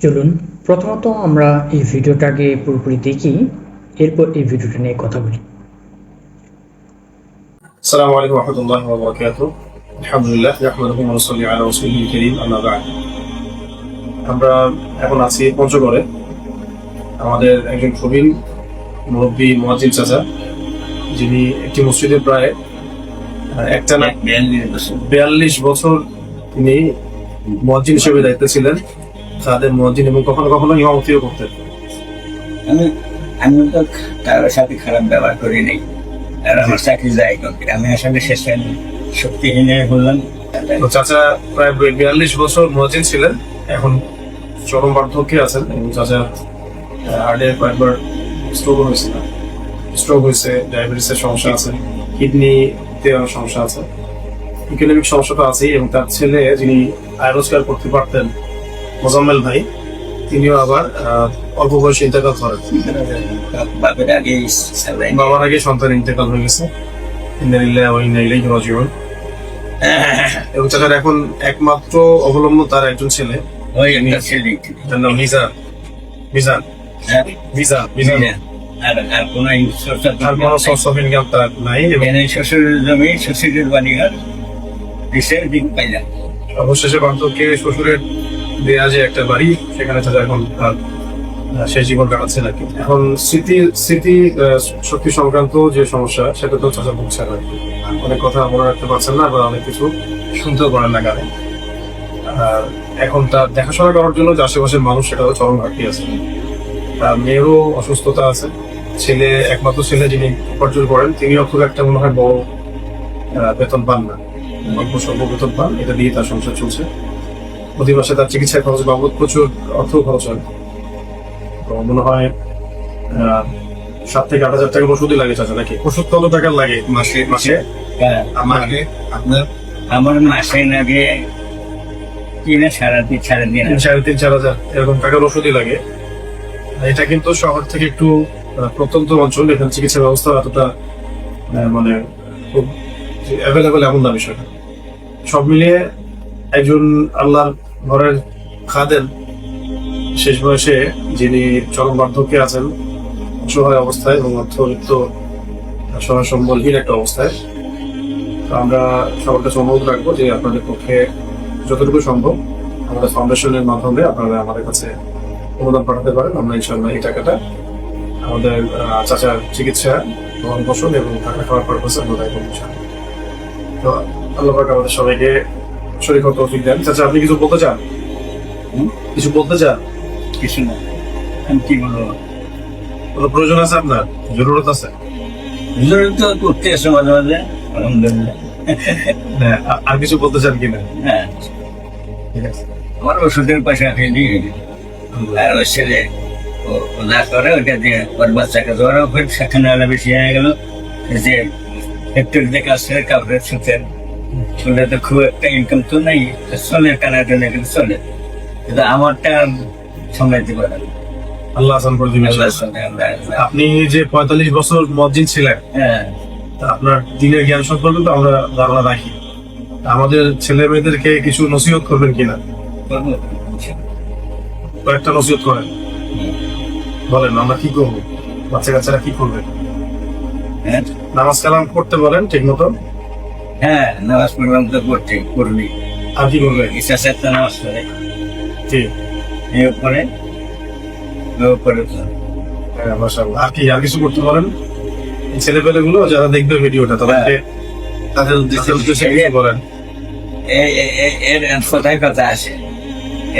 চলুন প্রথমত আমরা এই ভিডিওটাকে পুরোপুরি দেখি এরপর এই ভিডিওটা নিয়ে কথা বলি السلام عليكم ورحمة الله وبركاته الحمد لله نحمده ونصلي على رسوله الكريم أما بعد আমরা এখন আছি পঞ্চগড়ে আমাদের একজন প্রবীণ মুরব্বী মোয়াজিন চাচা যিনি একটি মসজিদে প্রায় আহ, একটানা বিয়াল্লিশ বছর তিনি মোয়াজিন হিসেবে দায়িত্বে ছিলেন তাদের মোয়াজিন এবং কখনো কখনো ইমামতিও করতেন আমি আমি তো কারোর সাথে খারাপ ব্যবহার করি নাই। আর আমার চাকরি যায় আমি আসলে শেষে শক্তিহীন হয়ে বললাম। চাচা প্রায় বিয়াল্লিশ বছর মহাজিন ছিলেন। এখন চরম বার্ধক্যে আছেন এবং চাচা হার্টের কয়েকবার স্ট্রোক হয়েছে। স্ট্রোক হয়েছে ডায়াবেটিসের সমস্যা আছে কিডনিতে সমস্যা আছে। ইকোনমিক সমস্যা তো আছেই এবং তার ছেলে যিনি আয় রোজগার করতে পারতেন মোজাম্মেল ভাই তিনিও আবার অল্প বয়সে ইন্তেকাল করেন। বাপের আগে বাবার আগে সন্তান ইন্তেকাল হয়ে গেছে। এবং চাচার এখন একমাত্র অবলম্বন তার একজন ছেলে। নাম মিজান। মিজান। মিজান মিজান। আর আর কোনো ইনস্ট্রাকশন সোর্স অফ ইনকাম তার নাই এবং এখানে শ্বশুরের জমি শ্বশুরের বাড়ি ঘর দেশের পাইলাম। অবশেষে বার্ধক্যে শ্বশুরের দেয়া যে একটা বাড়ি, সেখানে চাচা এখন তার সেই জীবন কাটাচ্ছে নাকি। এখন স্মৃতি স্মৃতি শক্তি সংক্রান্ত যে সমস্যা, সেটা তো চাচা ভুগছেন আর কি। অনেক কথা মনে রাখতে পারছেন না বা অনেক কিছু শুনতেও পারেন না গানে। আর এখন তার দেখাশোনা করার জন্য যে আশেপাশের মানুষ, সেটাও চরম ঘাটতি আছে। তার মেয়েরও অসুস্থতা আছে। ছেলে, একমাত্র ছেলে যিনি উপার্জন করেন, তিনিও খুব একটা মনে হয় বড় বেতন পান না। অল্প স্বল্প বেতন পান, এটা দিয়ে তার সংসার চলছে। প্রতি মাসে তার চিকিৎসা খরচ বাবদ প্রচুর অর্থ খরচ হয়। তো মনে হয় সাত থেকে আট হাজার টাকা ওষুধই লাগে চাচা নাকি? ওষুধ কত টাকার লাগে মাসে মাসে। হ্যাঁ, আমাকে আপনার? আমার মাসে আগে কিনা সারাদিন সারাদিন তিন সাড়ে তিন চার হাজার এরকম টাকার ওষুধই লাগে। এটা কিন্তু শহর থেকে একটু প্রত্যন্ত অঞ্চল এখানে চিকিৎসা ব্যবস্থা এতটা মানে খুব অ্যাভেলেবেল এমন না বিষয়টা। সব মিলিয়ে একজন আল্লাহর ঘরের খাদেন শেষ বয়সে যিনি চরম বার্ধক্যে আছেন, অসহায় অবস্থায় এবং অর্থবিত্ত সহায় সম্বলহীন একটা অবস্থায় আমরা সবার কাছে অনুরোধ রাখব যে আপনাদের পক্ষে যতটুকু সম্ভব আমাদের ফাউন্ডেশনের মাধ্যমে আপনারা আমাদের কাছে অনুদান পাঠাতে পারেন আমরা ইনশাল্লাহ এই টাকাটা আমাদের চাচার চিকিৎসা ভরণ পোষণ এবং টাকা খাওয়ার পারপাসে আমরা। তো আল্লাহ আমাদের সবাইকে শরীর তৌফিক দেন? চাচা আপনি কিছু বলতে চান? কিছু বলতে চান? কিছু না। আমি কি বলব? কোনো প্রয়োজন আছে আপনার? জরুরত আছে? জরুরি তো করতে এসে মাঝে মাঝে আলহামদুলিল্লাহ। হ্যাঁ আর কিছু বলতে চান কিনা? হ্যাঁ। ঠিক আছে। আমার ওষুধের পয়সা ফেলি আর ওই ছেলে যা করে ওটা দিয়ে ওর বাচ্চাকে ধরো সেখানে বেশি হয়ে গেল। যে একটু দেখা আসছে কাপড়ের সুতের চলে তো খুব একটা ইনকাম তো নাই চলে টানা টেনে কিন্তু চলে। কিন্তু আমারটা সামলাইতে পারে না। আল্লাহ আসান করে দিবেন। আপনি যে পঁয়তাল্লিশ বছর মসজিদ ছিলেন হ্যাঁ। আপনার দিনের জ্ঞান সম্পর্কে তো আমরা ধারণা রাখি। আমাদের ছেলে মেয়েদেরকে কিছু নসিহত করবেন কিনা? কয়েকটা নসিহত করেন। বলেন আমরা কি করব? বাচ্চা কাচ্চারা কি করবে? হ্যাঁ। নামাজ কালাম করতে বলেন ঠিক মতো হ্যাঁ নামাজ পড়লাম তো করতে করবি আর কি করবে? ইচ্ছা নামাজ পড়ে। জি। হ্যাঁ আর কি আর কিছু করতে পারেন? এই ছেলেপেলে গুলো যারা দেখবে ভিডিওটা তাদেরকে তাদের উদ্দেশ্যে উদ্দেশ্যে কিছু বলেন। এর কোথায় কথা আছে।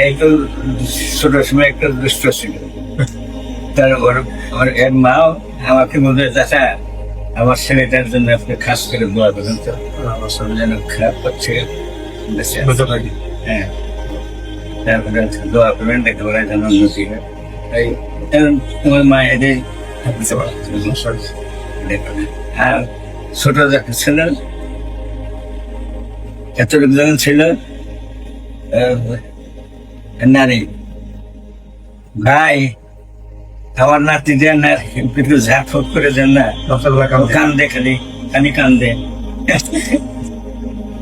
এই তো ছোট সময় একটা দুষ্ট ছিল। তার ওর ওর এর মাও আমাকে বলবে চাচা আমার ছেলেটার জন্য আপনি খাস করে দোয়া করেন তো। হ্যাঁ, মাশাআল্লাহ। যেন খারাপ পারি। হ্যাঁ। তারপরে দোয়া করবেন দেখতে পারেন যেন উন্নতি হয়। এই তোমার মা এদের পারি। আর ছোট যখন ছিল এতটুকু যখন ছিল নারী। ভাই আমার নাতি দেন না একটু ঝাঁক করে দেন না কান্দে। খালি খালি কান্দে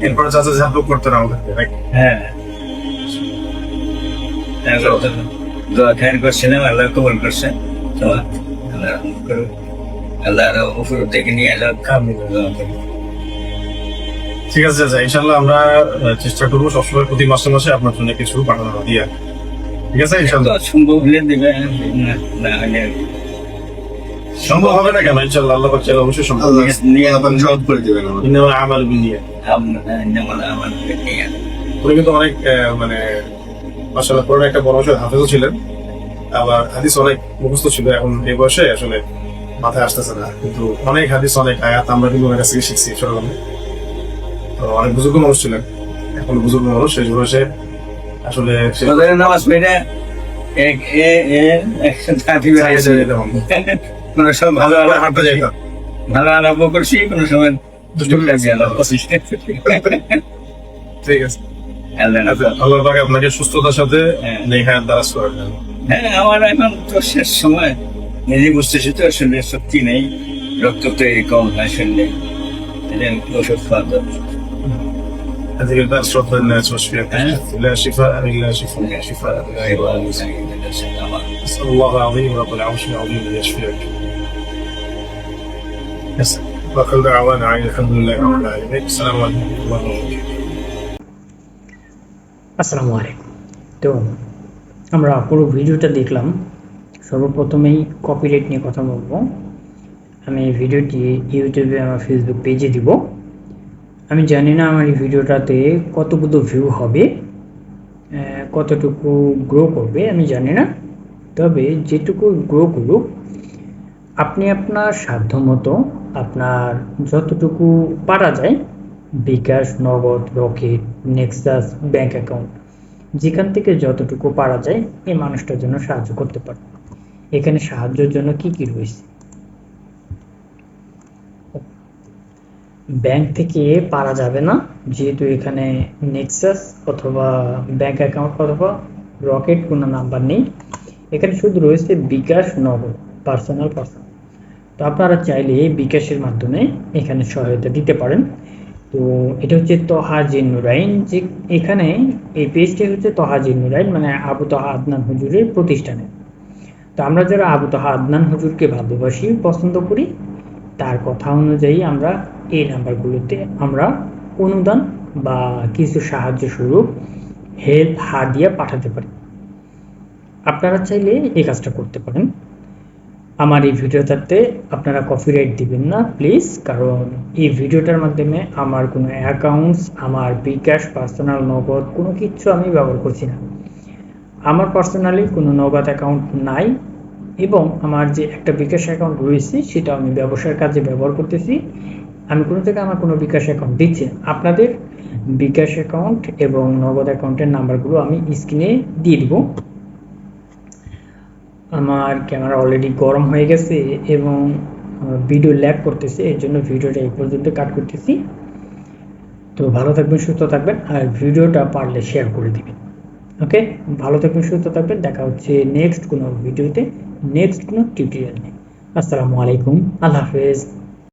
এরপরে চাচা করতে না হ্যাঁ দোয়া খায়ের করছিলাম আল্লাহ কবল করছে তো আল্লাহ করুক। আল্লাহ আরও উপর থেকে নিয়ে এলো আমিন। দোয়া করি। ঠিক আছে চাচা ইনশাল্লাহ আমরা চেষ্টা করব সবসময় প্রতি মাসে মাসে আপনার জন্য কিছু পাঠানো দিয়ে ঠিক আছে ইনশাল্লাহ। সম্ভব হলে দেবে না হলে সম্ভব হবে না কেন? ইনশাল্লাহ আল্লাহ পাক চাইলে অবশ্যই সম্ভব নিয়ে আল্লাহ পাক সহজ করে দিবেন বিনিয়া আমরা উনি কিন্তু অনেক মানে মাসাল্লাহ একটা বড় বয়সের হাফেজও ছিলেন। আবার হাদিস অনেক মুখস্থ ছিল এখন এই বয়সে আসলে মাথায় আসতেছে না। কিন্তু অনেক হাদিস অনেক আয়াত আমরা কিন্তু ওনার কাছ থেকে শিখছি ছোটবেলায়। তো অনেক বুজুর্গ মানুষ ছিলেন এখন বুজুর্গ মানুষ। সেই বয়সে আসলে নামাজ পড়ে এক এ এ। কোনো সময় ভালো ভালো আলাপ হাঁটতে যাইতাম ভালো আলাপ করছি কোনো সময় ঠিক আছে। আল্লাহ আচ্ছা, পাক আপনাকে সুস্থতার সাথে হ্যাঁ। নেহায়াত দ্বারা করেন। হ্যাঁ আমার এখন তো শেষ সময়। নিজে বুঝতেছি তো আসলে শক্তি নেই রক্ত তৈরি কম হয় শরীরে। ওষুধ খাওয়া দরকার। هذه الأشرف الناس واشفيك لا شفاء إلا شفاء شفاء لا إله إلا الله أسأل الله العظيم رب العرش العظيم أن يشفيك يس وآخر دعوانا عن الحمد لله رب العالمين السلام عليكم ورحمة الله وبركاته আসসালামু আলাইকুম তো আমরা পুরো ভিডিওটা দেখলাম সর্বপ্রথমেই কপিরাইট নিয়ে কথা বলবো আমি এই ভিডিওটি ইউটিউবে আমার ফেসবুক পেজে দিব আমি জানি না আমার এই ভিডিওটাতে কতগুলো ভিউ হবে কতটুকু গ্রো করবে, আমি জানি না। তবে যেটুকু গ্রো করুক, আপনি আপনার সাধ্যমতো আপনার যতটুকু পারা যায়, বিকাশ, নগদ, রকেট, নেক্সাস, ব্যাংক অ্যাকাউন্ট, যেখান থেকে যতটুকু পারা যায়, এই মানুষটার জন্য সাহায্য করতে পারে এখানে সাহায্যের জন্য কি কি রয়েছে? ব্যাংক থেকে পারা যাবে না। যেহেতু এখানে নেক্সাস অথবা ব্যাংক অ্যাকাউন্ট অথবা রকেট কোনো নাম্বার নেই। এখানে শুধু রয়েছে বিকাশ নগদ, পার্সোনাল পার্সোনাল। তো আপনারা চাইলে বিকাশের মাধ্যমে এখানে সহায়তা দিতে পারেন। তো এটা হচ্ছে তহা জিন্নুরাইন যে এখানে এই পেজটা হচ্ছে তহা জিন্নুরাইন মানে আবু তহা আদনান হুজুরের প্রতিষ্ঠানে। তো আমরা যারা আবু তহা আদনান হুজুরকে ভালোবাসি, পছন্দ করি, তার কথা অনুযায়ী আমরা এই নাম্বারগুলোতে আমরা অনুদান বা কিছু সাহায্য স্বরূপ হেল্প হাদিয়া পাঠাতে পারি। আপনারা চাইলে এই কাজটা করতে পারেন। আমার এই ভিডিওটাতে আপনারা কপিরাইট দিবেন না প্লিজ কারণ এই ভিডিওটার মাধ্যমে আমার কোনো অ্যাকাউন্টস আমার বিকাশ পার্সোনাল নগদ কোনো কিছু আমি ব্যবহার করছি না। আমার পার্সোনালি কোনো নগদ অ্যাকাউন্ট নাই এবং আমার যে একটা বিকাশ অ্যাকাউন্ট রয়েছে সেটা আমি ব্যবসার কাজে ব্যবহার করতেছি। আমি কোনো থেকে আমার কোনো বিকাশ অ্যাকাউন্ট দিচ্ছি আপনাদের বিকাশ অ্যাকাউন্ট এবং নগদ অ্যাকাউন্টের নাম্বারগুলো আমি স্ক্রিনে দিয়ে দিব। আমার ক্যামেরা অলরেডি গরম হয়ে গেছে এবং ভিডিও ল্যাগ করতেছে, এর জন্য ভিডিওটা এই পর্যন্ত কাট করতেছি। তো ভালো থাকবেন, সুস্থ থাকবেন, আর ভিডিওটা পারলে শেয়ার করে দিবেন। ওকে ভালো থাকবেন, সুস্থ থাকবেন, দেখা হচ্ছে নেক্সট কোনো ভিডিওতে নেক্সট কোনো টিউটোরিয়াল নিয়ে আসসালামু আলাইকুম, আল্লাহ হাফেজ।